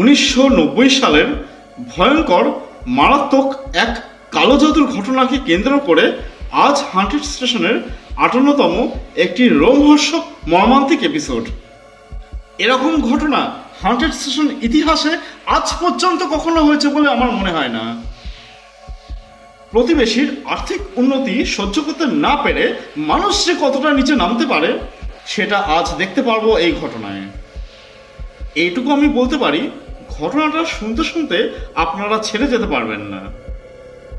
উনিশশো নব্বই সালের ভয়ঙ্কর, মারাত্মক এক কালো জাদুর ঘটনাকে কেন্দ্র করে আজ হান্টেড স্টেশনের আটান্নতম একটি রোমহর্ষক মর্মান্তিক এপিসোড। এরকম ঘটনা হান্টেড স্টেশন ইতিহাসে আজ পর্যন্ত কখনো হয়েছে বলে আমার মনে হয় না। প্রতিবেশীর আর্থিক উন্নতি সহ্য করতে না পেরে মানুষ যে কতটা নিচে নামতে পারে, সেটা আজ দেখতে পারব এই ঘটনায়। এইটুকু আমি বলতে পারি, ঘটনাটা শুনতে শুনতে আপনারা ছেড়ে যেতে পারবেন না।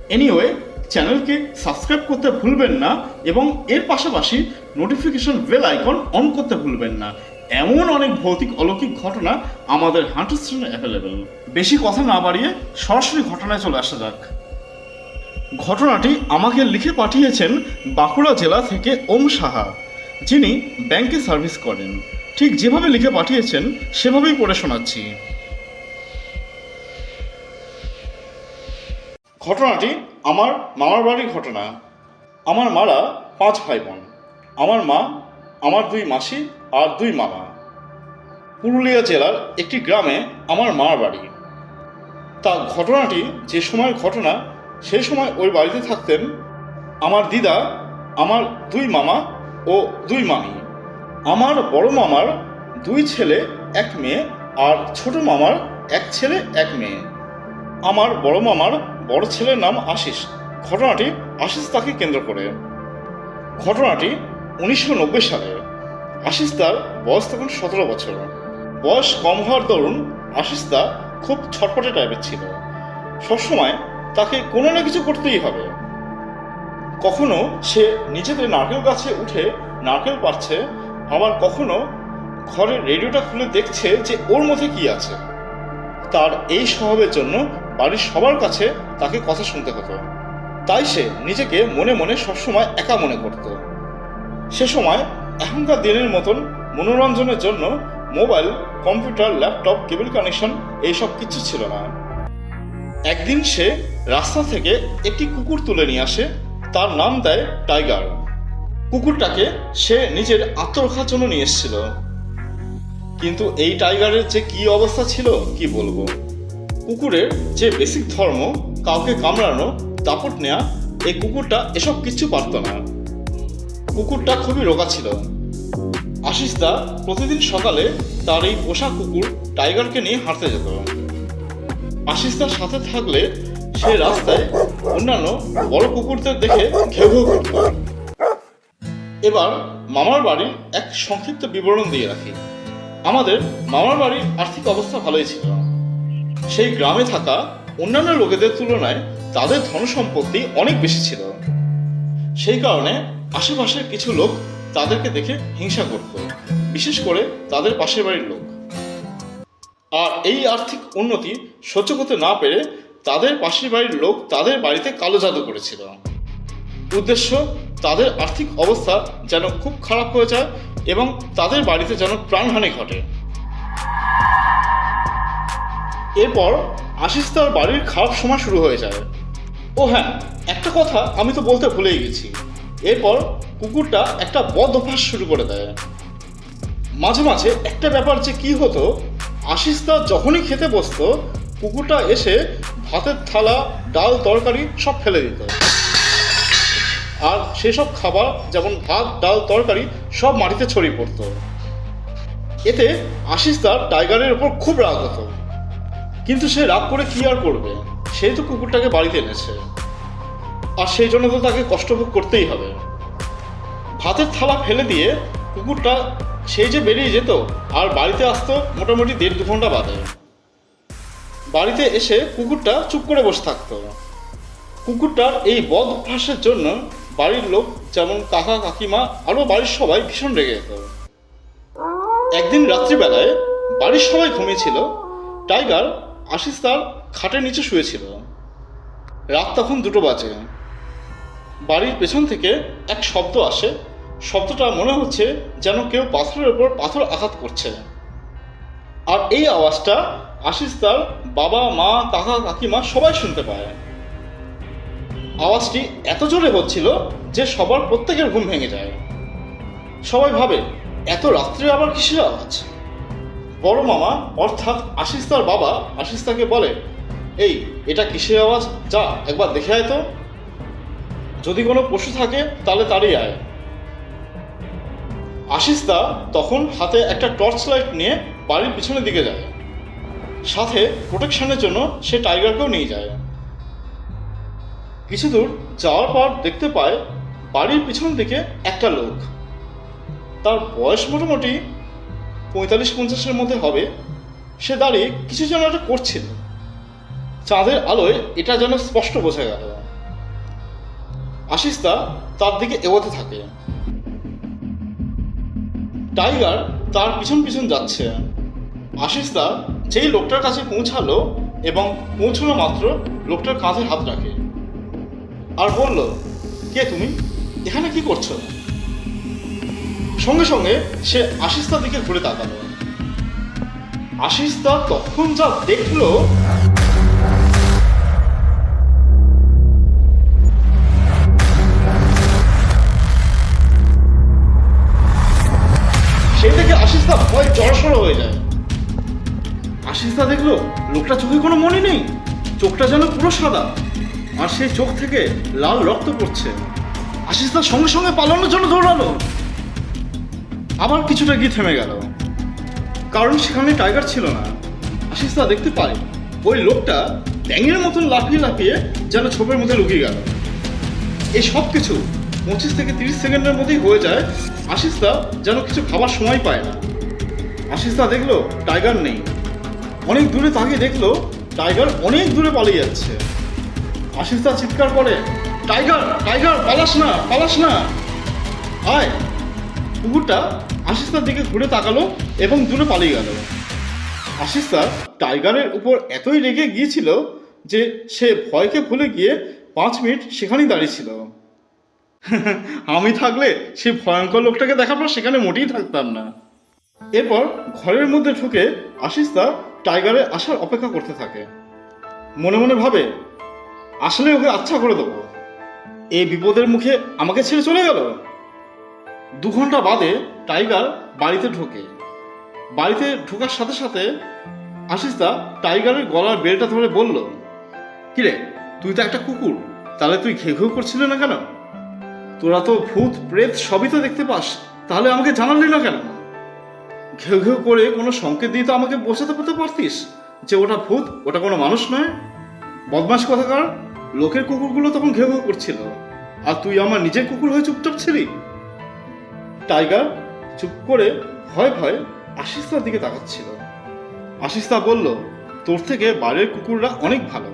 এনিওয়ে চ্যানেলকে সাবস্ক্রাইব করতে ভুলবেন না এবং এর পাশাপাশি নোটিফিকেশন বেল আইকন অন করতে ভুলবেন না। এমন অনেক ভৌতিক অলৌকিক ঘটনা আমাদের হান্টার স্টেশনে অ্যাভেলেবেল বেশি কথা না বাড়িয়ে সরাসরি ঘটনায় চলে আসা যাক। ঘটনাটি আমাকে লিখে পাঠিয়েছেন বাঁকুড়া জেলা থেকে ওম সাহা, যিনি ব্যাংকে সার্ভিস করেন। ঠিক যেভাবে লিখে পাঠিয়েছেন, সেভাবেই পড়ে শোনাচ্ছি। ঘটনাটি আমার মামার বাড়ির ঘটনা। আমার মারা পাঁচ ভাই বোন আমার মা, আমার দুই মাসি আর দুই মামা। পুরুলিয়া জেলার একটি গ্রামে আমার মার বাড়ি। তা ঘটনাটি যে সময়ের ঘটনা সেই সময় ওই বাড়িতে থাকতেন আমার দিদা, আমার দুই মামা ও দুই মামি। আমার বড় মামার দুই ছেলে, এক মেয়ে, আর ছোট মামার এক ছেলে, এক মেয়ে। আমার বড় মামার বড় ছেলের নাম আশিস। ঘটনাটি আশিস তাকে কেন্দ্র করে। ঘটনাটি উনিশশো নব্বই সালের আশিস তার বয়স তখন সতেরো বছর। বয়স কম হওয়ার দরুন আশিস দা খুব ছটপটে টাইপের ছিল। সবসময় তাকে কোনো না কিছু করতেই হবে। কখনো সে নিজেদের নারকেল গাছে উঠে নারকেল পারছে আবার কখনো ঘরের রেডিওটা খুলে দেখছে যে ওর মধ্যে কি আছে। তার এই স্বভাবের জন্য বাড়ির সবার কাছে তাকে কথা শুনতে হতো। তাই সে নিজেকে মনে মনে সবসময় একা মনে করত। সে সময় এখনকার দিনের মতন মনোরঞ্জনের জন্য mobile, computer, laptop, cable connection এইসব কিছু ছিল না। একদিন সে রাস্তা থেকে একটি কুকুর তুলে নিয়ে আসে, তার নাম দেয় টাইগার। কুকুরটাকে সে নিজের আত্মরক্ষার জন্য নিয়ে এসেছিল। কিন্তু এই টাইগারের যে কি অবস্থা ছিল, কি বলব? কুকুরের যে বেসিক ধর্ম, কাউকে কামড়ানো, দাপট নেওয়া এই কুকুরটা এসব কিচ্ছু পারত না। কুকুরটা খুবই রোগা ছিল। আশিসদা প্রতিদিন সকালে তার এই পোষা কুকুর টাইগারকে নিয়ে হাঁটতে যেত। আশিস আশিসদার সাথে থাকলে সে রাস্তায় অন্যান্য বড় কুকুরদের দেখে ঘেউ ঘেউ করত। এবার মামার বাড়ির এক সংক্ষিপ্ত বিবরণ দিয়ে রাখি। আমাদের মামার বাড়ির আর্থিক অবস্থা ভালোই ছিল। সেই গ্রামে থাকা অন্যান্য লোকেদের তুলনায় তাদের ধন সম্পত্তি অনেক বেশি ছিল। সেই কারণে আশেপাশের কিছু লোক তাদেরকে দেখে হিংসা করত, বিশেষ করে তাদের পাশের বাড়ির লোক। আর এই আর্থিক উন্নতি সহ্য করতে না পেরে তাদের পাশের বাড়ির লোক তাদের বাড়িতে কালো জাদু করেছিল। উদ্দেশ্য তাদের আর্থিক অবস্থা যেন খুব খারাপ হয়ে যায় এবং তাদের বাড়িতে যেন প্রাণহানি ঘটে। এরপর আশিস তার বাড়ির খারাপ সময় শুরু হয়ে যায়। ও হ্যাঁ একটা কথা আমি তো বলতে ভুলেই গেছি। এরপর কুকুরটা একটা বদ অভ্যাস শুরু করে দেয়। মাঝে মাঝে একটা ব্যাপার যে কি হতো, আশিস দা যখনই খেতে বসতো, কুকুরটা এসে ভাতের থালা, ডাল, তরকারি সব ফেলে দিত। আর সেসব খাবার যেমন ভাত, ডাল, তরকারি সব মাটিতে ছড়িয়ে পড়তো। এতে আশিস তার টাইগারের ওপর খুব রাগ হতো। কিন্তু সে রাগ করে কি আর করবে? সেই তো কুকুরটাকে বাড়িতে এনেছে। আর সেই জন্য তো তাকে কষ্ট ভোগ করতেই হবে। ভাতের থালা ফেলে দিয়ে কুকুরটা সেই যে বেরিয়ে যেত আর বাড়িতে আসতো মোটামুটি দেড় দু ঘণ্টা বাদে। বাড়িতে এসে কুকুরটা চুপ করে বসে থাকতো। কুকুরটার এই বদ অভ্যাসের জন্য বাড়ির লোক, যেমন কাকা, কাকিমা আরও বাড়ির সবাই ভীষণ রেগে যেত। একদিন রাত্রিবেলায় বাড়ির সবাই ঘুমিয়েছিল। টাইগার আশিস তার খাটের নিচে শুয়েছিল। রাত তখন দুটো বাজে। বাড়ির পেছন থেকে এক শব্দ আসে। শব্দটা মনে হচ্ছে যেন কেউ পাথরের ওপর পাথর আঘাত করছে। আর এই আওয়াজটা আশিস তার বাবা, মা, কাকা, কাকিমা সবাই শুনতে পায়। আওয়াজটি এত জোরে হচ্ছিল যে সবার প্রত্যেকের ঘুম ভেঙে যায়। সবাই ভাবে, এত রাত্রে আবার কিসের আওয়াজ? বড় মামা, অর্থাৎ আশিস তার বাবা, আশিস তাকে বলে, এই, এটা কিসের আওয়াজ? যা, একবার দেখে আয় তো। যদি কোনো পশু থাকে, তাহলে তারই আয়। আশিস্তা তখন হাতে একটা টর্চ লাইট নিয়ে বাড়ির পিছনের দিকে যায়। সাথে প্রোটেকশনের জন্য সে টাইগারকেও নিয়ে যায়। কিছু দূর যাওয়ার পর দেখতে পায় বাড়ির পিছন দিকে একটা লোক। তার বয়স মোটামুটি পঁয়তাল্লিশ পঞ্চাশের মধ্যে হবে। সে দাঁড়িয়ে কিছু যেন একটা করছিল। চাঁদের আলোয় এটা যেন স্পষ্ট বোঝা গেল। আশিস্তা তার দিকে এগোতে থাকে। টাইগার তার পিছন পিছন যাচ্ছে। আশিস্তা যেই লোকটার কাছে পৌঁছালো এবং পৌঁছানো মাত্র লোকটার কাঁধে হাত রাখে। আর বলল, কে তুমি? এখানে কি করছ? সঙ্গে সঙ্গে সে আশিস্তার দিকে ঘুরে তাকালো। আশিস্তা তখন যা দেখল, সেই থেকে আশিস্তা ভয় জড়সড় হয়ে যায়। আশিস্তা দেখল, লোকটা চোখে কোনো মনে নেই। চোখটা যেন পুরো সাদা। আর সেই চোখ থেকে লাল রক্ত পড়ছে। আশিস্তা সঙ্গে সঙ্গে পালানোর জন্য দৌড়ালো। আবার কিছুটা গিয়ে থেমে গেল। কারণ সেখানে টাইগার ছিল না। আশিস তা দেখতে পায়, ওই লোকটা ব্যাঙের মতন লাফিয়ে লাফিয়ে যেন ছোপের মধ্যে লুকিয়ে গেল। এই সব কিছু পঁচিশ থেকে তিরিশ সেকেন্ডের মধ্যেই হয়ে যায়। আশিস্তা যেন কিছু খাবার সময় পায় না। আশিস্তা দেখল টাইগার নেই। অনেক দূরে তাকিয়ে দেখল টাইগার অনেক দূরে পালিয়ে যাচ্ছে। আশিস্তা চিৎকার করে, টাইগার টাইগার, পালাস না পালাস না। আয়, কুকুরটা আশিস্তার দিকে ঘুরে তাকালো এবং দূরে পালিয়ে গেল। আশিস্তা টাইগারের উপর এতই রেগে গিয়েছিল যে সে ভয়কে ভুলে গিয়ে পাঁচ মিনিট সেখানেই দাঁড়িয়েছিল আমি থাকলে সেই ভয়ঙ্কর লোকটাকে দেখার পর সেখানে মোটেই থাকতাম না। এরপর ঘরের মধ্যে ঢুকে আশিস্তা টাইগারের আসার অপেক্ষা করতে থাকে। মনে মনে ভাবে আসলে ওকে আচ্ছা করে দেবো। এই বিপদের মুখে আমাকে ছেড়ে চলে গেল? দু ঘণ্টা বাদে টাইগার বাড়িতে ঢোকে। বাড়িতে ঢোকার সাথে সাথে আশিস্তা টাইগারের গলার বেলটা ধরে বলল, কিরে, তুই তো একটা কুকুর, তাহলে তুই ঘেউ ঘেউ করছিলি না কেন? তোরা তো ভূত, প্রেত সবই তো দেখতে পাস, তাহলে আমাকে জানালি না কেন? ঘেউ ঘেউ করে কোনো সংকেত দিয়ে তো আমাকে বোঝাতে পেতে পারতিস যে ওটা ভূত, ওটা কোনো মানুষ নয়? বদমাস কথাকার লোকের কুকুরগুলো তখন ঘেউ ঘেউ করছিল। আর তুই আমার নিজের কুকুর হয়ে চুপচাপ ছিলি? টাইগার চুপ করে ভয় ভয় আশিস্তার দিকে তাকাচ্ছিল। আশিস্তা বলল, তোর থেকে বাইরের কুকুররা অনেক ভালো।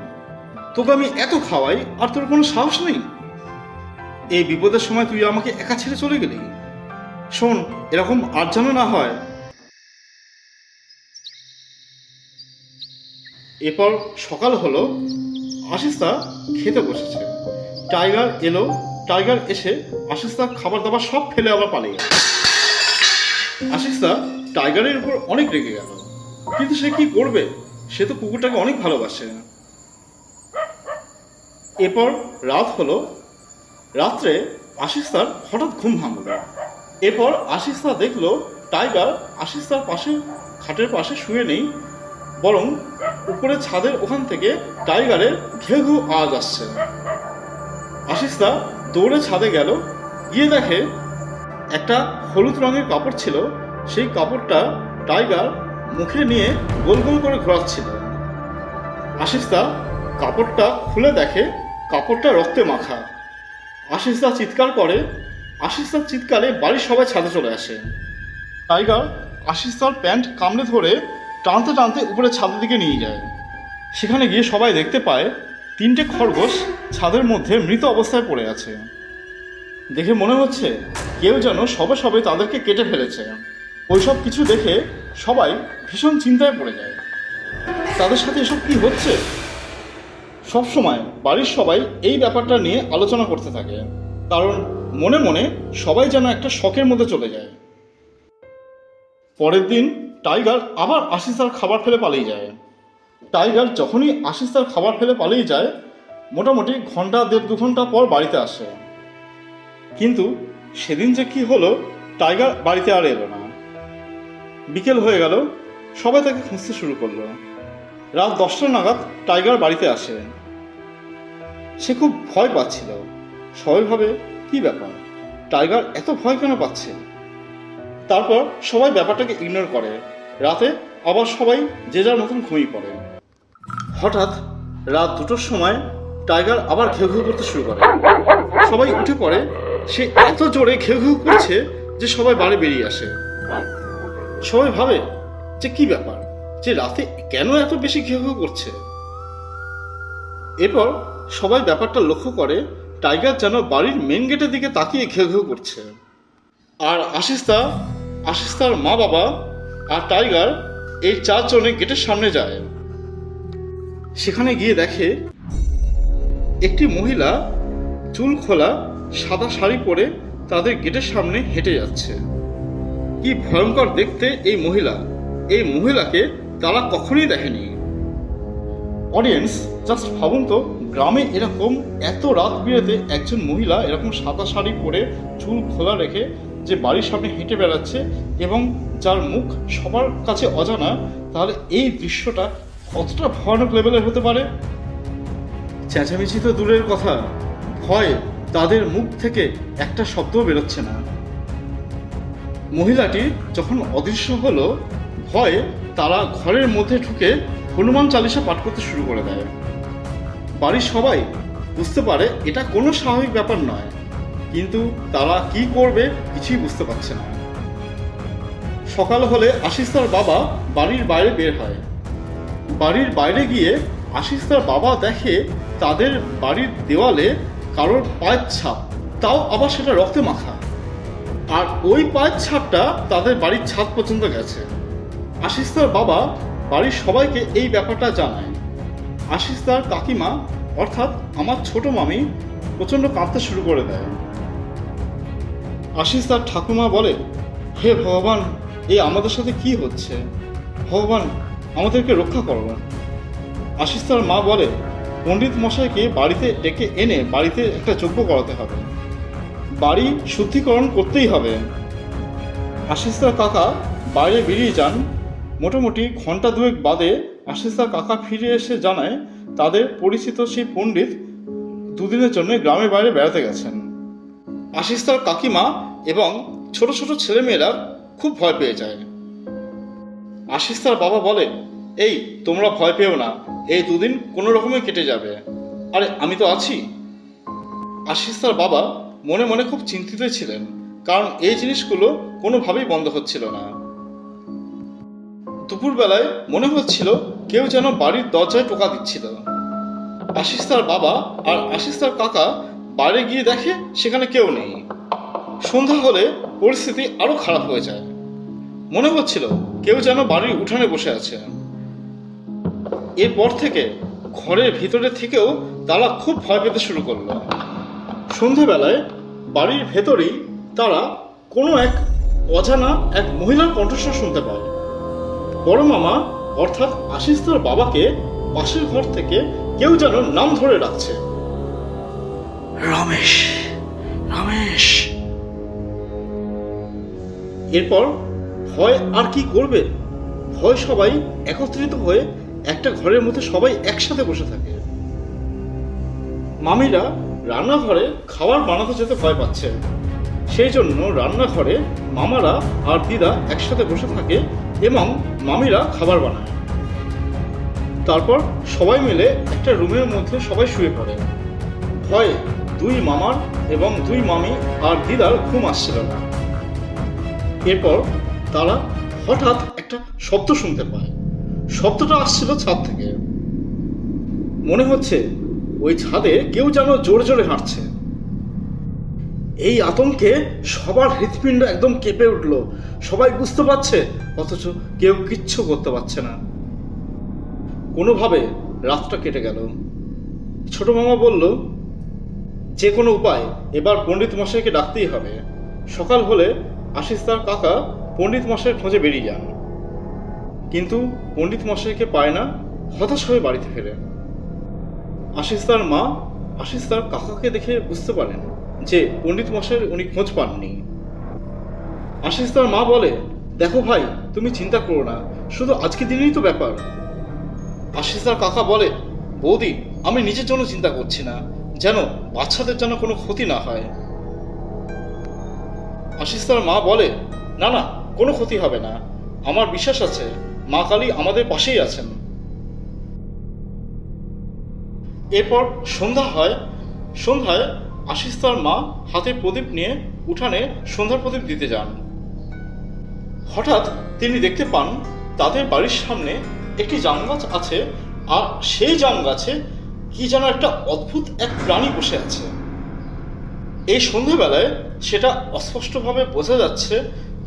তোকে আমি এত খাওয়াই আর তোর কোনো সাহস নেই। এই বিপদের সময় তুই আমাকে একা ছেড়ে চলে গেলি। শোন, এরকম আর যেন না হয় এরপর সকাল হলো আশিস্তা খেতে বসেছে। টাইগার এলো, টাইগার এসে আশিস্তা খাবার দাবার সব ফেলে আবার পালিয়ে গেল। আশিস্তা টাইগারের উপর অনেক রেগে গেল। কিন্তু সে কি করবে? সে তো কুকুরটাকে অনেক ভালোবাসে। এরপর রাত হলো, রাত্রে আশিস্তার হঠাৎ ঘুম ভাঙল। এরপর আশিস্তা দেখল, টাইগার আশিস্তার পাশে, খাটের পাশে শুয়ে নেই বরং উপরে ছাদের ওখান থেকে টাইগারের ঘেউ ঘেউ আওয়াজ আসছে। আশিস্তা দৌড়ে ছাদে গেল, গিয়ে দেখে একটা হলুদ রঙের কাপড় ছিল। সেই কাপড়টা টাইগার মুখে নিয়ে গোল গোল করে ঘোরাচ্ছিল। আশিস্তা কাপড়টা খুলে দেখে কাপড়টা রক্তে মাখা। আশিস্তা চিৎকার করে আশিস্তার চিৎকারে বাড়ির সবাই ছাদে চলে আসে। টাইগার আশিস্তার প্যান্ট কামড়ে ধরে টানতে টানতে উপরে ছাদের দিকে নিয়ে যায়। সেখানে গিয়ে সবাই দেখতে পায়, তিনটে খরগোশ ছাদের মধ্যে মৃত অবস্থায় পড়ে আছে। দেখে মনে হচ্ছে কেউ যেন সবে সবে তাদেরকে কেটে ফেলেছে। ওইসব কিছু দেখে সবাই ভীষণ চিন্তায় পড়ে যায়। তাদের সাথে এসব কি হচ্ছে? সব সময় বাড়ির সবাই এই ব্যাপারটা নিয়ে আলোচনা করতে থাকে, কারণ মনে মনে সবাই যেন একটা শখের মধ্যে চলে যায়। পরের দিন টাইগার আবার আশিস্তার খাবার ফেলে পালিয়ে যায়। টাইগার যখনই আশিস্তার খাবার ফেলে পালিয়ে যায়, মোটামুটি ঘণ্টা দেড় দু ঘণ্টা পর বাড়িতে আসে। কিন্তু সেদিন যে কি হলো, টাইগার বাড়িতে আর এলো না। বিকেল হয়ে গেল, সবাই তাকে খুঁজতে শুরু করল। রাত দশটা নাগাদ টাইগার বাড়িতে আসে। সে খুব ভয় পাচ্ছিল। সবাই ভাবে কি ব্যাপার? টাইগার এত ভয় কেন পাচ্ছে? তারপর সবাই ব্যাপারটাকে ইগনোর করে। রাতে আবার সবাই যে যার মতন ঘুমিয়ে পড়ে। হঠাৎ রাত দুটোর সময় টাইগার আবার ঘেউ ঘেউ করতে শুরু করে। সবাই উঠে পড়ে, সে এত জোরে ঘেউ ঘেউ করছে যে সবাই বাড়ি বেরিয়ে আসে। সবাই ভাবে, যে কি ব্যাপার? যে রাতে কেন এত বেশি ঘেউ ঘেউ করছে? এরপর সবাই ব্যাপারটা লক্ষ্য করে, টাইগার যেন বাড়ির মেন গেটের দিকে তাকিয়ে ঘেউ ঘেউ করছে। আর আশিস্তা আশিস্তার মা বাবা আর টাইগার এই চারজনে গেটের সামনে যায়। সেখানে গিয়ে দেখে একটি মহিলা চুল খোলা, সাদা শাড়ি পরে তাদের গেটের সামনে হেঁটে যাচ্ছে। কি ভয়ঙ্কর দেখতে এই মহিলা। এই মহিলাকে তারা কখনোই দেখেনি। অডিয়েন্স জাস্ট ভাবুন তো, গ্রামে এরকম এত রাত বিরেতে একজন মহিলা এরকম সাদা শাড়ি পরে চুল খোলা রেখে যে বাড়ির সামনে হেঁটে বেড়াচ্ছে এবং যার মুখ সবার কাছে অজানা, তাহলে এই দৃশ্যটা কতটা ভয়ানক লেভেলের হতে পারে? চেঁচামেচি তো দূরের কথা। ভয় তাদের মুখ থেকে একটা শব্দও বেরোচ্ছে না। মহিলাটি যখন অদৃশ্য হলো, ভয়ে তারা ঘরের মধ্যে ঢুকে হনুমান চালিসা পাঠ করতে শুরু করে দেয়। বাড়ির সবাই বুঝতে পারে এটা কোনো স্বাভাবিক ব্যাপার নয়। কিন্তু তারা কি করবে কিছুই বুঝতে পারছে না। সকাল হলে আশিস তার বাবা বাড়ির বাইরে বের হয়। বাড়ির বাইরে গিয়ে আশিস তার বাবা দেখে তাদের বাড়ির দেওয়ালে কারোর পায়ের ছাপ, তাও আবার সেটা রক্তে মাখা। আর ওই পায়ের ছাপটা তাদের বাড়ির ছাদ পর্যন্ত গেছে। আশিস তার বাবা বাড়ির সবাইকে এই ব্যাপারটা জানায়। আশিস তার কাকিমা, অর্থাৎ আমার ছোট মামি, প্রচণ্ড কাঁদতে শুরু করে দেয়। আশিস তার ঠাকুমা বলে, হে ভগবান এই আমাদের সাথে কি হচ্ছে? ভগবান, আমাদেরকে রক্ষা করো আশিস তার মা বলে, পণ্ডিত মশাইকে বাড়িতে ডেকে এনে বাড়িতে একটা যজ্ঞ করাতে হবে। বাড়ি শুদ্ধিকরণ করতেই হবে। আশিস তার কাকা বাইরে বেরিয়ে যান। মোটামুটি ঘণ্টা দুয়েক বাদে আশিস তার কাকা ফিরে এসে জানায়, তাদের পরিচিত সেই পণ্ডিত দুদিনের জন্য গ্রামের বাইরে বেড়াতে গেছেন। আশিস তার কাকিমা এবং ছোট ছোট ছেলেমেয়েরা খুব ভয় পেয়ে যায়। আশিস তার বাবা বলে, এই, তোমরা ভয় পেও না, এই দুদিন কোনো রকমে কেটে যাবে। আরে, আমি তো আছি। আশিস তার বাবা মনে মনে খুব চিন্তিত ছিলেন, কারণ এই জিনিসগুলো কোনোভাবেই বন্ধ হচ্ছিল না। দুপুরবেলায় মনে হচ্ছিল কেউ যেন বাড়ির দরজায় টোকা দিচ্ছিল। আশিস তার বাবা আর আশিস তার কাকা বাইরে গিয়ে দেখে সেখানে কেউ নেই। সন্ধ্যা হলে পরিস্থিতি আরও খারাপ হয়ে যায়। মনে হচ্ছিল কেউ যেন বাড়ির উঠানে বসে আছে। এরপর থেকে ঘরের ভিতরে থেকেও তারা খুব ভয় পেতে শুরু করল। সন্ধেবেলায় বাড়ির ভেতরেই তারা কোনো এক অজানা এক মহিলার কণ্ঠস্বর শুনতে পায়। বড় মামা, অর্থাৎ আশিস তার বাবাকে পাশের ঘর থেকে কেউ যেন নাম ধরে ডাকছে। রমেশ রমেশ। এরপর ভয় আর কি করবে? ভয় সবাই একত্রিত হয়ে একটা ঘরের মধ্যে সবাই একসাথে বসে থাকে। মামিরা রান্নাঘরে খাবার বানাতে যেতে ভয় পাচ্ছে। সেই জন্য রান্নাঘরে মামারা আর দিদা একসাথে বসে থাকে এবং মামিরা খাবার বানায়। তারপর সবাই মিলে একটা রুমের মধ্যে সবাই শুয়ে পড়ে। ভয়ে দুই মামার এবং দুই মামি আর দিদার ঘুম আসছিল না। এরপর তারা হঠাৎ একটা শব্দ শুনতে পায়। শব্দটা আসছিল ছাদ থেকে। মনে হচ্ছে ওই ছাদে কেউ যেন জোরে জোরে হাঁটছে। এই আতঙ্কে সবার হৃৎপিণ্ড একদম কেঁপে উঠল। সবাই বুঝতে পারছে, অথচ কেউ কিচ্ছু করতে পারছে না। কোনোভাবে রাতটা কেটে গেল। ছোট মামা বলল, যে কোনো উপায় এবার পণ্ডিত মশাইকে ডাকতেই হবে। সকাল হলে আশিস তার কাকা পণ্ডিত মশাইয়ের খোঁজে বেরিয়ে যান। কিন্তু পণ্ডিত মশাইকে পায় না, হতাশ হয়ে বাড়িতে ফেরে। আশিস তার মা, আশিস তার কাকাকে দেখে বুঝতে পারেন যে পণ্ডিত মশাইয়ের উনি খোঁজ পাননি। আশিস তার মা বলে, দেখো ভাই, তুমি চিন্তা করো না, শুধু আজকে দিনেই তো ব্যাপার। আশিস তার কাকা বলে, বৌদি, আমি নিজের জন্য চিন্তা করছি না, যেন বাচ্চাদের যেন কোনো ক্ষতি না হয়। আশিস তার মা বলে, না না, কোনো ক্ষতি হবে না। আমার বিশ্বাস আছে, মা কালী আমাদের পাশেই আছেন। এরপর সন্ধ্যা হয়। সন্ধ্যায় আশিস তার মা হাতে প্রদীপ নিয়ে উঠানে সন্ধ্যার প্রদীপ দিতে যান। হঠাৎ তিনি দেখতে পান, তাদের বাড়ির সামনে একটি জাম গাছ আছে, আর সেই জাম গাছে কি যেন একটা অদ্ভুত এক প্রাণী বসে আছে। এই সন্ধ্যাবেলায় সেটা অস্পষ্টভাবে বোঝা যাচ্ছে,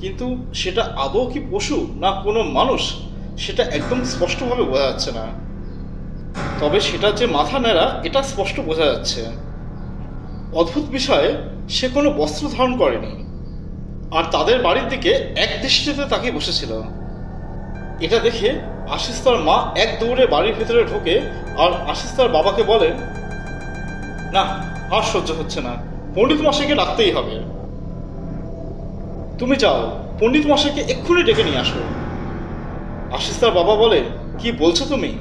কিন্তু সেটা আদৌ কি পশু না কোনো মানুষ, সেটা একদম স্পষ্টভাবে বোঝা যাচ্ছে না। তবে সেটা যে মাথা নেড়া এটা স্পষ্ট বোঝা যাচ্ছে। অদ্ভুত বিষয়ে, সে কোনো বস্ত্র ধারণ করেনি। আর তাদের বাড়ির দিকে এক দৃষ্টিতে তাকে বসেছিল। এটা দেখে আশিস তার মা এক দৌড়ে বাড়ির ভেতরে ঢোকে, আর আশিস তার বাবাকে বলেন, না, আর সহ্য হচ্ছে না। পণ্ডিত মশাইকে ডাকতেই হবে। তুমি যাও, পণ্ডিত মশাইকে এক্ষুনি ডেকে নিয়ে আসো। আশিস তার বাবা বলে, কি বলছো তুমি?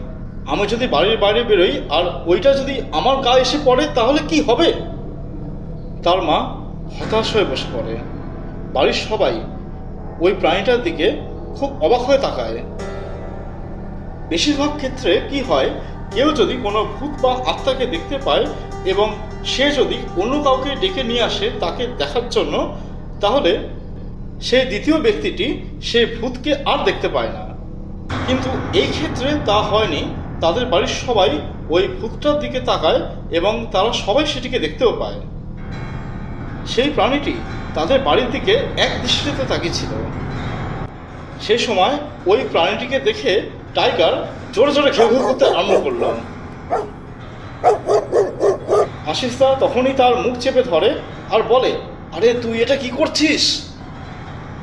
আমি যদি বাড়ির বাইরে বেরোই, আর ওইটা যদি আমার গায়ে এসে পড়ে, তাহলে কি হবে? তার মা হতাশ হয়ে বসে পড়ে। বাড়ির সবাই ওই প্রাণীটার দিকে খুব অবাক হয়ে তাকায়। বেশিরভাগ ক্ষেত্রে কি হয়, কেউ যদি কোনো ভূত বা আত্মাকে দেখতে পায় এবং সে যদি অন্য কাউকে ডেকে নিয়ে আসে তাকে দেখার জন্য, তাহলে সে দ্বিতীয় ব্যক্তিটি সে ভূতকে আর দেখতে পায় না। কিন্তু এই ক্ষেত্রে তা হয়নি। তাদের বাড়ির সবাই ওই ভূতটার দিকে তাকায় এবং তারা সবাই সেটিকে দেখতেও পায়। সেই প্রাণীটি তাদের বাড়ির দিকে এক দৃষ্টিতে তাকিয়েছিল। সেই সময় ওই প্রাণীটিকে দেখে টাইগার জোরে জোরে ঘেউ করতে আরম্ভ করল। আশিস দা তখনই তার মুখ চেপে ধরে আর বলে, আরে, তুই এটা কি করছিস?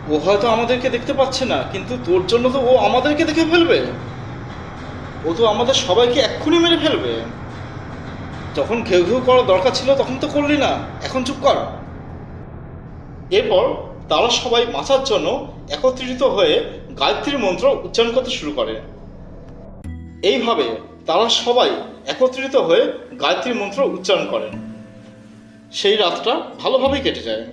ও হয়তো আমাদেরকে দেখতে পাচ্ছে না, কিন্তু তোর জন্য তো ও আমাদেরকে দেখে ফেলবে। ও তো আমাদের সবাইকে এক্ষুনি মেরে ফেলবে। যখন ঘেউ ঘেউ করার দরকার ছিল, তখন তো করলি না। এখন চুপ কর। এরপর তারা সবাই বাঁচার জন্য একত্রিত হয়ে গায়ত্রীর মন্ত্র উচ্চারণ করতে শুরু করে। এইভাবে তারা সবাই একত্রিত হয়ে গায়ত্রীর মন্ত্র উচ্চারণ করেন। সেই রাতটা ভালোভাবেই কেটে যায়।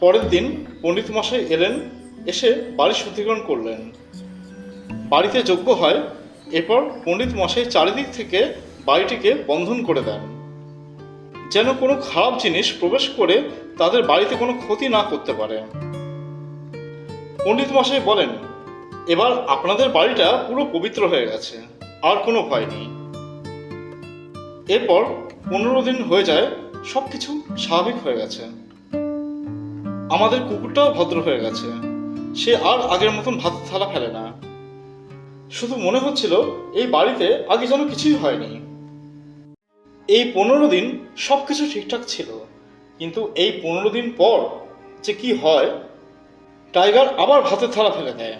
পরের দিন পণ্ডিত মশাই এলেন, এসে বাড়ি শুদ্ধিকরণ করলেন। বাড়িতে যজ্ঞ হয়, এরপর পণ্ডিত মশাই চারিদিক থেকে বাড়িটিকে বন্ধন করে দেন। যেন কোনো খারাপ জিনিস প্রবেশ করে তাদের বাড়িতে কোনো ক্ষতি না করতে পারে। পণ্ডিত মশাই বলেন, এবার আপনাদের বাড়িটা পুরো পবিত্র হয়ে গেছে। আর কোনো ভয় নেই। এরপর পনেরো দিন হয়ে যায় সব কিছু স্বাভাবিক হয়ে গেছে। আমাদের কুকুরটাও ভদ্র হয়ে গেছে। সে আর আগের মতন ভাত থালা ফেলে না। শুধু মনে হচ্ছিল, এই বাড়িতে আগে যেন কিছুই হয়নি। এই পনেরো দিন সব কিছু ঠিকঠাক ছিল। কিন্তু এই পনেরো দিন পর যে কি হয়, টাইগার আবার ভাতের থালা ফেলে দেয়।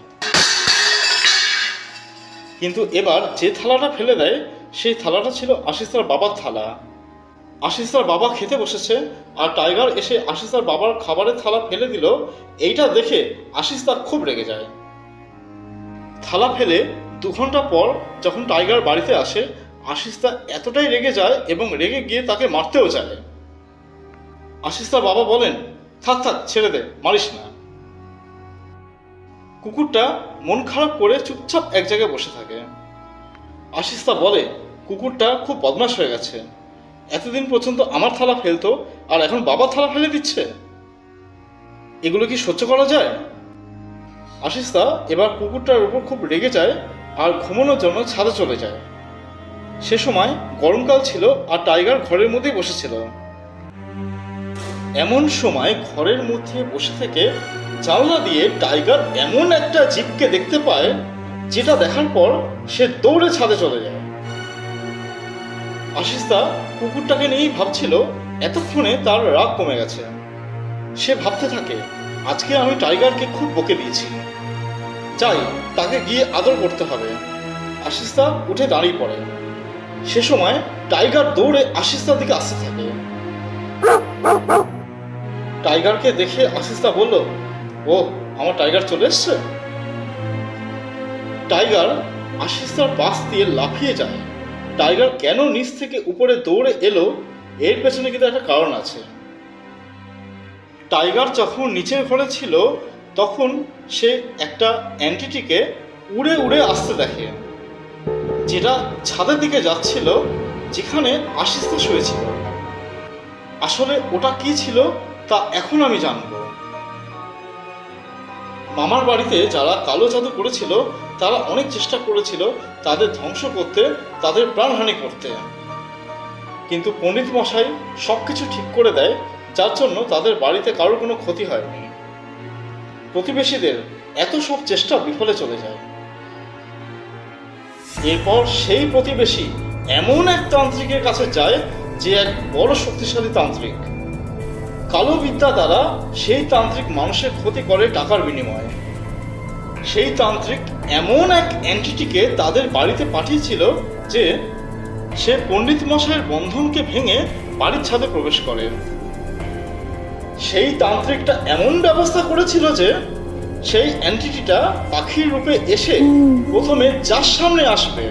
কিন্তু এবার যে থালাটা ফেলে দেয়, সেই থালাটা ছিল আশিস্তার বাবার থালা। আশিস্তার বাবা খেতে বসেছে, আর টাইগার এসে আশিস্তার বাবার খাবারের থালা ফেলে দিল। এইটা দেখে আশিস্তা খুব রেগে যায়। থালা ফেলে দু ঘণ্টা পর যখন টাইগার বাড়িতে আসে আশিস্তা এতটাই রেগে যায় এবং রেগে গিয়ে তাকে মারতেও চায়। আশিস্তার বাবা বলেন, থাক থাক, ছেড়ে দে, মারিস না। কুকুরটা মন খারাপ করে চুপচাপ এক জায়গায় বসে থাকে। আশিস্তা বলে, কুকুরটা খুব বদমাশ হয়ে গেছে। এতদিন পর্যন্ত আমার থালা ফেলতো, আর এখন বাবার থালা ফেলে দিচ্ছে। এগুলো কি সহ্য করা যায়? আশিস্তা এবার কুকুরটার উপর খুব রেগে যায় আর ঘুমানোর জন্য ছাদে চলে যায়। সে সময় গরমকাল ছিল আর টাইগার ঘরের মধ্যেই বসেছিল। এমন সময় ঘরের মধ্যে বসে থেকে জানলা দিয়ে টাইগার এমন একটা জীবকে দেখতে পায়, যেটা দেখার পর সে দৌড়ে ছাদে চলে যায়। আশিস্তা কুকুরটাকে নিয়েই ভাবছিল, এতক্ষণে তার রাগ কমে গেছে। সে ভাবতে থাকে, আজকে আমি টাইগারকে খুব বকে দিয়েছি। যাই, তাকে গিয়ে আদর করতে হবে। আশিস্তা উঠে দাঁড়িয়ে পড়ে। সে সময় টাইগার দৌড়ে আশিস্তার দিকে আসতে থাকে। টাইগারকে দেখে আশিস্তা বলল, ও, আমার টাইগার চলে এসছে? টাইগার আশিস্তার পাশ দিয়ে লাফিয়ে যায়। টাইগার কেন নিচ থেকে উপরে দৌড়ে এলো, এর পেছনে কিন্তু একটা কারণ আছে। টাইগার যখন নিচের ঘরে ছিল, তখন সে একটা অ্যান্টিটিকে উড়ে উড়ে আসতে দেখে, যেটা ছাদের দিকে যাচ্ছিল, যেখানে আশিস্তা শুয়েছিল। আসলে ওটা কি ছিল? তা এখন আমি জানব। মামার বাড়িতে যারা কালো জাদু করেছিল তারা অনেক চেষ্টা করেছিল তাদের ধ্বংস করতে, তাদের প্রাণহানি করতে। কিন্তু পণ্ডিত মশাই সব কিছু ঠিক করে দেয়, যার জন্য তাদের বাড়িতে কারোর কোনো ক্ষতি হয়নি। প্রতিবেশীদের এত সব চেষ্টা বিফলে চলে যায়। এরপর সেই প্রতিবেশী এমন এক তান্ত্রিকের কাছে যায়, যে এক বড় শক্তিশালী তান্ত্রিক। কালো বিদ্যা দ্বারা সেই তান্ত্রিক মানুষের ক্ষতি করে টাকার বিনিময়ে। সেই তান্ত্রিক এমন এক এন্টিটিকে তাদের বাড়িতে পাঠিয়েছিল যে সে পণ্ডিত মশাইয়ের বন্ধনকে ভেঙে বাড়ির ছাদে প্রবেশ করে। সেই তান্ত্রিকটা এমন ব্যবস্থা করেছিল যে সেই এন্টিটিটা পাখির রূপে এসে প্রথমে যার সামনে আসবে,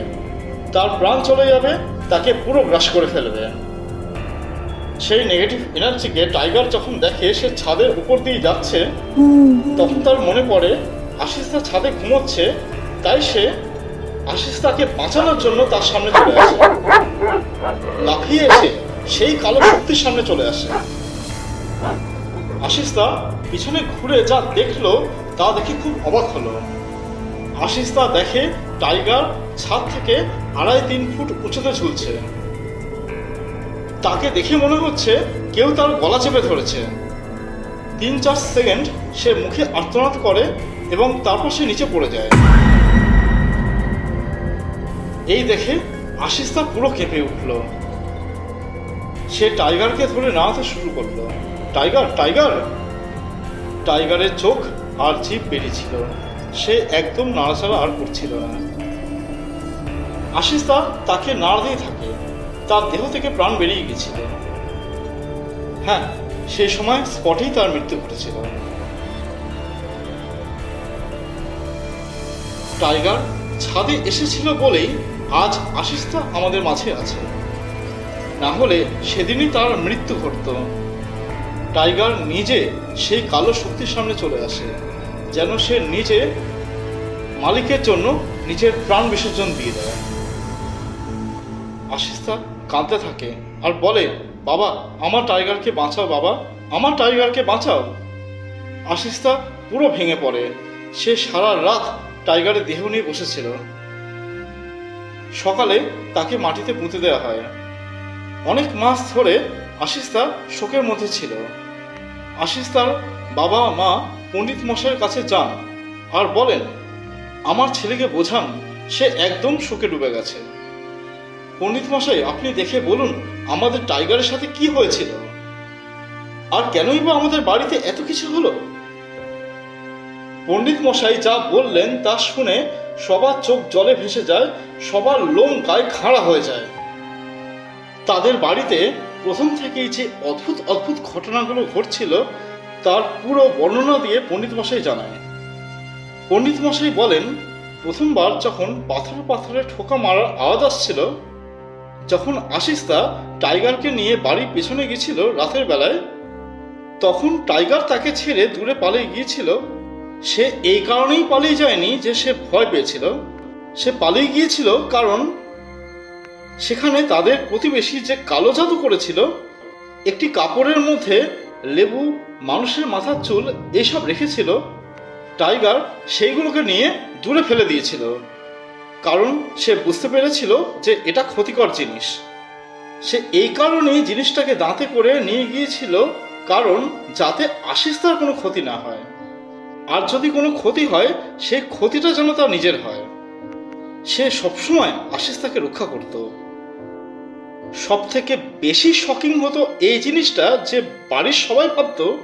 তার প্রাণ চলে যাবে, তাকে পুরো গ্রাস করে ফেলবে। সেই নেগেটিভ এনার্জিকে টাইগার যখন দেখে, সে ছাদের উপর দিয়ে যাচ্ছে, তখন তার মনে পড়ে আশিস আশিস্তা ছাদে ঘুমোচ্ছে, তাই সে আশিস্তাকে বাঁচানোর জন্য তার সামনে চলে আসে। লাফিয়ে এসে সেই কালো শক্তির সামনে চলে আসে। আশিস্তা পিছনে ঘুরে যা দেখল, তা দেখে খুব অবাক হলো। আশিস্তা দেখে টাইগার ছাদ থেকে আড়াই তিন ফুট উঁচুতে ঝুলছে। তাকে দেখে মনে হচ্ছে কেউ তার গলা চেপে ধরেছে। তিন চার সেকেন্ড সে মুখে আর্তনাদ করে এবং তারপর সে নিচে পড়ে যায়। এই দেখে আশিস্তা পুরো কেঁপে উঠল। সে টাইগারকে ধরে নাড়াতে শুরু করল। Tiger tiger! টাইগারের চোখ আর জিভ বেরিয়েছিল সে একদম নাড়াচাড়া আর করছিল না। আশিস্তা তাকে নাড় দিয়ে থাকে। তার দেহ থেকে প্রাণ বেরিয়ে গেছিল। হ্যাঁ সেই সময় স্পটেই তার মৃত্যু ঘটেছিল। টাইগার ছাদে এসেছিল বলেই আজ আশিস্তা আমাদের মাঝে আছে। না হলে সেদিনই তার মৃত্যু ঘটত। টাইগার নিজে সেই কালো শক্তির সামনে চলে আসে, যেন সে নিজে মালিকের জন্য নিজের প্রাণ বিসর্জন দিয়ে দেয়। আশিস্তা কাঁদতে থাকে আর বলে, বাবা, আমার টাইগারকে বাঁচাও, বাবা, আমার টাইগারকে বাঁচাও। আশিস্তা পুরো ভেঙে পড়ে। সে সারা রাত টাইগারের দেহ নিয়ে বসেছিল। সকালে তাকে মাটিতে পুঁতে দেওয়া হয়। অনেক মাস ধরে আশিস্তা শোকের মধ্যে ছিল। আশিস্তার বাবা, মা, পণ্ডিত মশাইয়ের কাছে যান আর বলেন, আমার ছেলেকে বোঝান, সে একদম শোকে ডুবে গেছে। পণ্ডিত মশাই, আপনি দেখে বলুন, আমাদের টাইগারের সাথে কি হয়েছিল? আর কেনই বা আমাদের বাড়িতে এত কিছু হলো? পণ্ডিত মশাই যা বললেন তা শুনে সবার চোখ জলে ভেসে যায়, সবার লোম গায়ে খাড়া হয়ে যায়। তাদের বাড়িতে প্রথম থেকেই যে অদ্ভুত অদ্ভুত ঘটনাগুলো ঘটছিল, তার পুরো বর্ণনা দিয়ে পণ্ডিত মশাই জানায়। পণ্ডিত মশাই বলেন, প্রথমবার যখন পাথর পাথরে ঠোকা মারার আওয়াজ আসছিল যখন আশিস্তা টাইগারকে নিয়ে বাড়ির পেছনে গেছিল রাতের বেলায়, তখন টাইগার তাকে ছেড়ে দূরে পালিয়ে গিয়েছিল। সে এই কারণেই পালিয়ে যায়নি যে সে ভয় পেয়েছিল। সে পালিয়ে গিয়েছিল কারণ সেখানে তাদের প্রতিবেশী যে কালো জাদু করেছিল, একটি কাপড়ের মধ্যে লেবু, মানুষের মাথার চুল এইসব রেখেছিল। টাইগার সেইগুলোকে নিয়ে দূরে ফেলে দিয়েছিল। কারণ সে বুঝতে পেরেছিল যে এটা ক্ষতিকর জিনিস। সে এই কারণেই জিনিসটাকে দাঁতে করে নিয়ে গিয়েছিল, কারণ যাতে আশিস্তার কোনো ক্ষতি না হয়। আর যদি কোনো ক্ষতি হয় সেই ক্ষতিটা যেন তার নিজের হয়। সে সবসময় আশিস্তাকে রক্ষা করত। সব থেকে বেশি শকিং হতো এই জিনিসটা যে বাড়ির সবাই ভাবতো,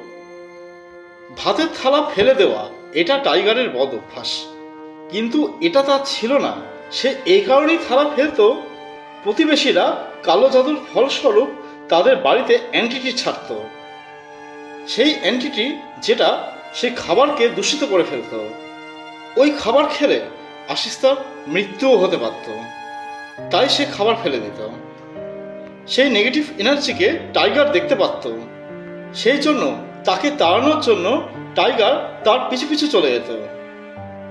ভাতের থালা ফেলে দেওয়া, এটা টাইগারের বদ অভ্যাস। কিন্তু এটা তার ছিল না। সে এই কারণেই থালা ফেলতো। প্রতিবেশীরা কালো জাদুর ফলস্বরূপ তাদের বাড়িতে অ্যান্টিটি ছাড়ত। সেই অ্যান্টিটি যেটা সেই খাবারকে দূষিত করে ফেলতো। ওই খাবার খেলে আশিস তার মৃত্যুও হতে পারত। তাই সে খাবার ফেলে দিত। সেই নেগেটিভ এনার্জিকে টাইগার দেখতে পারত। সেই জন্য তাকে তাড়ানোর জন্য টাইগার তার পিছু পিছু চলে যেত।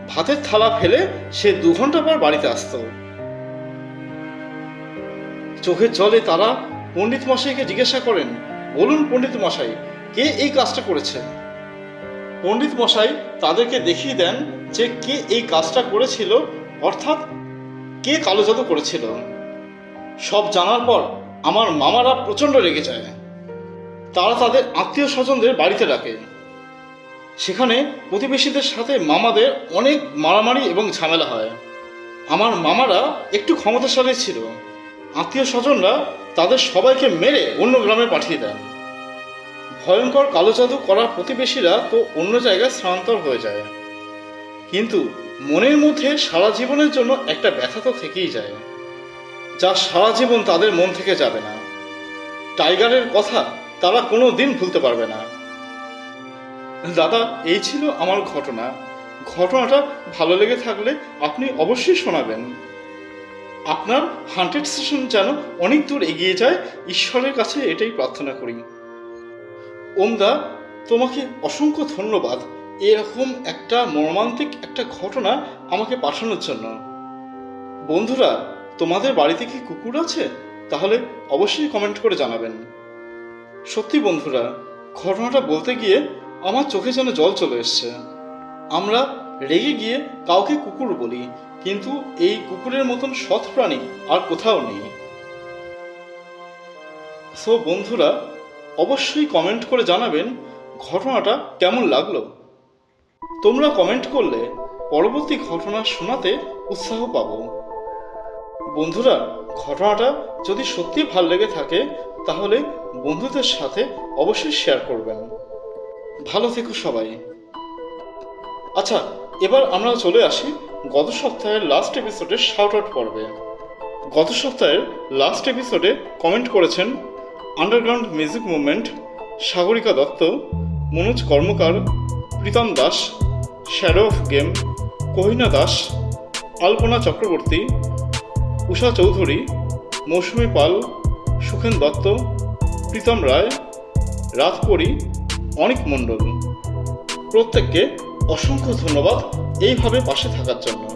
ভাতের থালা ফেলে সে দু ঘণ্টা পর বাড়িতে আসতো। চোখের জলে তারা পণ্ডিত মশাইকে জিজ্ঞাসা করেন, বলুন পণ্ডিত মশাই, কে এই কাজটা করেছে পণ্ডিত মশাই তাদেরকে দেখিয়ে দেন যে কে এই কাজটা করেছিল, অর্থাৎ কে কালো জাদু করেছিল। সব জানার পর আমার মামারা প্রচণ্ড রেগে যায়। তারা তাদের আত্মীয় স্বজনদের বাড়িতে ডাকে। সেখানে প্রতিবেশীদের সাথে মামাদের অনেক মারামারি এবং ঝামেলা হয়। আমার মামারা একটু ক্ষমতাশালী ছিল। আত্মীয় স্বজনরা তাদের সবাইকে মেরে অন্য গ্রামে পাঠিয়ে দেন। ভয়ঙ্কর কালো জাদু করা প্রতিবেশীরা তো অন্য জায়গায় স্থানান্তর হয়ে যায়। কিন্তু মনের মধ্যে সারা জীবনের জন্য একটা ব্যথা তো থেকেই যায়, যা সারা জীবন তাদের মন থেকে যাবে না। টাইগারের কথা তারা কোনো দিন ভুলতে পারবে না। দাদা, এই ছিল আমার ঘটনা। ঘটনাটা ভালো লেগে থাকলে আপনি অবশ্যই শোনাবেন। আপনার হান্ড্রেড সেশন যেন অনেক দূর এগিয়ে যায়, ঈশ্বরের কাছে এটাই প্রার্থনা করি। ওমদা, তোমাকে অসংখ্য ধন্যবাদ। এরকম একটা মর্মান্তিক একটা ঘটনা আমাকে পাঠানোর জন্য। বন্ধুরা, তোমাদের বাড়িতে কি কুকুর আছে? তাহলে অবশ্যই কমেন্ট করে জানাবেন। সত্যি বন্ধুরা, ঘটনাটা বলতে গিয়ে আমার চোখে যেন জল চলে এসছে। আমরা রেগে গিয়ে কাউকে কুকুর বলি, কিন্তু এই কুকুরের মতন সৎ প্রাণী আর কোথাও নেই। সো বন্ধুরা, অবশ্যই কমেন্ট করে জানাবেন ঘটনাটা কেমন লাগল। তোমরা কমেন্ট করলে পরবর্তী ঘটনা শোনাতে উৎসাহ পাব। বন্ধুরা, ঘটনাটা যদি সত্যি ভালো লেগে থাকে, তাহলে বন্ধুদের সাথে অবশ্যই শেয়ার করবেন। ভালো থেকো সবাই। আচ্ছা এবার আমরা চলে আসি গত সপ্তাহের লাস্ট এপিসোডের শাউট আউট পর্বে। গত সপ্তাহের লাস্ট এপিসোডে কমেন্ট করেছেন underground music movement Sagarika Dutta, Manoj Karmakar, Pritam Das shadow of game Kahina Das, Alpana Chakraborty, Usha Chowdhury, Mousumi Pal, Sukhen Dutta, Pritam Roy Ratpori Anik Mondal. প্রত্যেককে অসংখ্য ধন্যবাদ এইভাবে পাশে থাকার জন্য।